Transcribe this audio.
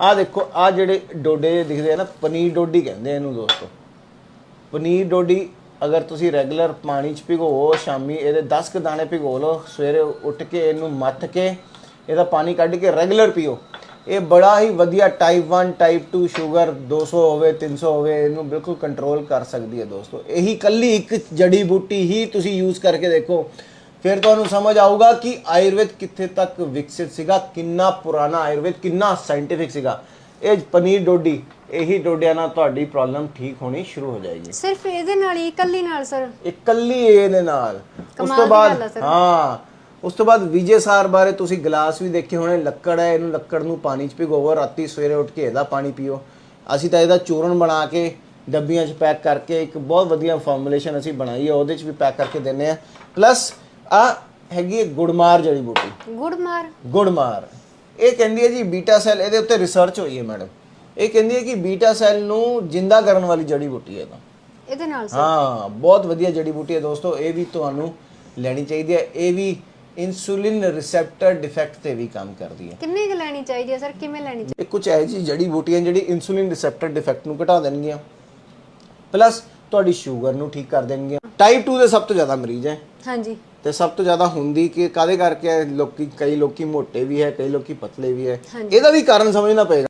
ਆ ਦੇਖੋ ਆ ਜਿਹੜੇ ਡੋਡੇ ਜਿਹੇ ਦਿਖਦੇ ਆ ਨਾ, ਪਨੀਰ ਡੋਡੀ ਕਹਿੰਦੇ ਆ ਇਹਨੂੰ ਦੋਸਤੋ। ਪਨੀਰ ਡੋਡੀ ਅਗਰ ਤੁਸੀਂ ਰੈਗੂਲਰ ਪਾਣੀ ਚ ਭਿਗੋਵੋ ਸ਼ਾਮੀ, ਇਹਦੇ 10 ਕ ਦਾਣੇ ਭਿਗੋ ਲਓ, ਸਵੇਰੇ ਉੱਠ ਕੇ ਇਹਨੂੰ ਮੱਥ ਕੇ ਇਹਦਾ ਪਾਣੀ ਕੱਢ ਕੇ ਰੈਗੂਲਰ ਪੀਓ। ਇਹ ਬੜਾ ਹੀ ਵਧੀਆ ਟਾਈਪ 1 ਟਾਈਪ 2 ਸ਼ੂਗਰ 200 ਹੋਵੇ 300 ਹੋਵੇ, ਇਹਨੂੰ ਬਿਲਕੁਲ ਕੰਟਰੋਲ ਕਰ ਸਕਦੀ ਹੈ ਦੋਸਤੋ। ਇਹੀ ਕੱਲੀ ਇੱਕ ਜੜੀ ਬੂਟੀ ਹੀ ਤੁਸੀਂ ਯੂਜ਼ ਕਰਕੇ ਦੇਖੋ। ਫਿਰ ਤੁਹਾਨੂੰ ਸਮਝ ਆਊਗਾ ਕਿ ਆਯੁਰਵੇਦ ਕਿੱਥੇ ਤੱਕ ਵਿਕਸਿਤ ਸੀਗਾ ਕਿੰਨਾ ਪੁਰਾਣਾ ਆਯੁਰਵੇਦ ਕਿੰਨਾ ਸਾਇੰਟਿਫਿਕ ਸੀਗਾ। ਇਹ ਪਨੀਰ ਡੋਡੀ ਇਹੀ ਡੋਡਿਆਂ ਨਾਲ ਤੁਹਾਡੀ ਪ੍ਰੋਬਲਮ ਠੀਕ ਹੋਣੀ ਸ਼ੁਰੂ ਹੋ ਜਾਏਗੀ। ਸਿਰਫ ਇਹਦੇ ਨਾਲ ਹੀ ਇਕੱਲੀ ਨਾਲ ਸਰ? ਇਕੱਲੀ ਇਹਦੇ ਨਾਲ। ਉਸ ਤੋਂ ਬਾਅਦ। ਹਾਂ ਉਸ ਤੋਂ ਬਾਅਦ ਵਿਜੇ ਸਾਰ ਬਾਰੇ ਤੁਸੀਂ ਗਲਾਸ ਵੀ ਦੇਖੇ ਹੋਣੇ ਲੱਕੜ ਹੈ ਇਹਨੂੰ ਲੱਕੜ ਨੂੰ ਪਾਣੀ 'ਚ ਭਿਗੋਵੋ ਰਾਤੀ ਸਵੇਰੇ ਉੱਠ ਕੇ ਇਹਦਾ ਪਾਣੀ ਪੀਓ। ਅਸੀਂ ਤਾਂ ਇਹਦਾ ਚੂਰਨ ਬਣਾ ਕੇ ਡੱਬੀਆਂ 'ਚ ਪੈਕ ਕਰਕੇ ਇੱਕ ਬਹੁਤ ਵਧੀਆ ਫਾਰਮੂਲੇਸ਼ਨ ਅਸੀਂ ਬਣਾਈ ਹੈ ਉਹਦੇ 'ਚ ਵੀ ਪੈਕ ਕਰਕੇ ਦਿੰਨੇ ਆ ਪਲੱਸ ਆ ਹੈਗੀ ਹੈ ਗੁੜਮਾਰ ਜੜੀ ਬੂਟੀ। ਗੁੜ ਮਾਰ ਗੁੜਮਾਰ। ਇਹ ਕਹਿੰਦੀ ਹੈ ਜੀ ਬੀਟਾ ਸੈੱਲ ਇਹਦੇ ਉੱਤੇ ਰਿਸਰਚ ਹੋਈ ਹੈ ਮੈਡਮ ਇਹ ਕਹਿੰਦੀ ਹੈ ਕਿ ਬੀਟਾ ਸੈੱਲ ਨੂੰ ਜਿੰਦਾ ਕਰਨ ਵਾਲੀ ਜੜੀ ਬੂਟੀ ਹੈ ਤਾਂ। ਇਹਦੇ ਨਾਲ ਸਰ? ਹਾਂ ਬਹੁਤ ਵਧੀਆ ਜੜੀ ਬੂਟੀ ਹੈ ਦੋਸਤੋ ਇਹ ਵੀ ਤੁਹਾਨੂੰ ਲੈਣੀ ਚਾਹੀਦੀ ਹੈ। ਇਹ ਵੀ ਇਨਸੂਲਿਨ ਰਿਸੈਪਟਰ ਡਿਫੈਕਟ ਤੇ ਵੀ ਕੰਮ ਕਰਦੀ ਹੈ। ਕਿੰਨੀ ਕੁ ਲੈਣੀ ਚਾਹੀਦੀ ਹੈ ਸਰ? ਕਿਵੇਂ ਲੈਣੀ ਚਾਹੀਦੀ? ਇਹ ਕੁਝ ਐਸੀ ਜੜੀ ਬੂਟੀਆਂ ਜਿਹੜੀ ਇਨਸੂਲਿਨ ਰਿਸੈਪਟਰ ਡਿਫੈਕਟ ਨੂੰ ਘਟਾ ਦੇਣਗੀਆਂ। ਪਲੱਸ ਤੁਹਾਡੀ ਸ਼ੂਗਰ ਨੂੰ ਠੀਕ ਕਰ ਦੇਣਗੀਆਂ। ਟਾਈਪ 2 ਦੇ ਸਭ ਤੋਂ ਜ਼ਿਆਦਾ ਮਰੀਜ਼ ਹੈ। ਹਾਂਜੀ। ਤੇ ਸਭ ਤੋਂ ਜ਼ਿਆਦਾ ਹੁੰਦੀ ਕਿ ਕਾਦੇ ਕਰਕੇ ਹੈ? ਲੋਕੀ ਕਈ ਲੋਕੀ ਮੋਟੇ ਵੀ ਹੈ ਕਈ ਲੋਕੀ ਪਤਲੇ ਵੀ ਹੈ। ਹਾਂਜੀ। ਇਹਦਾ ਵੀ ਕਾਰਨ ਸਮਝਣਾ ਪਏਗਾ।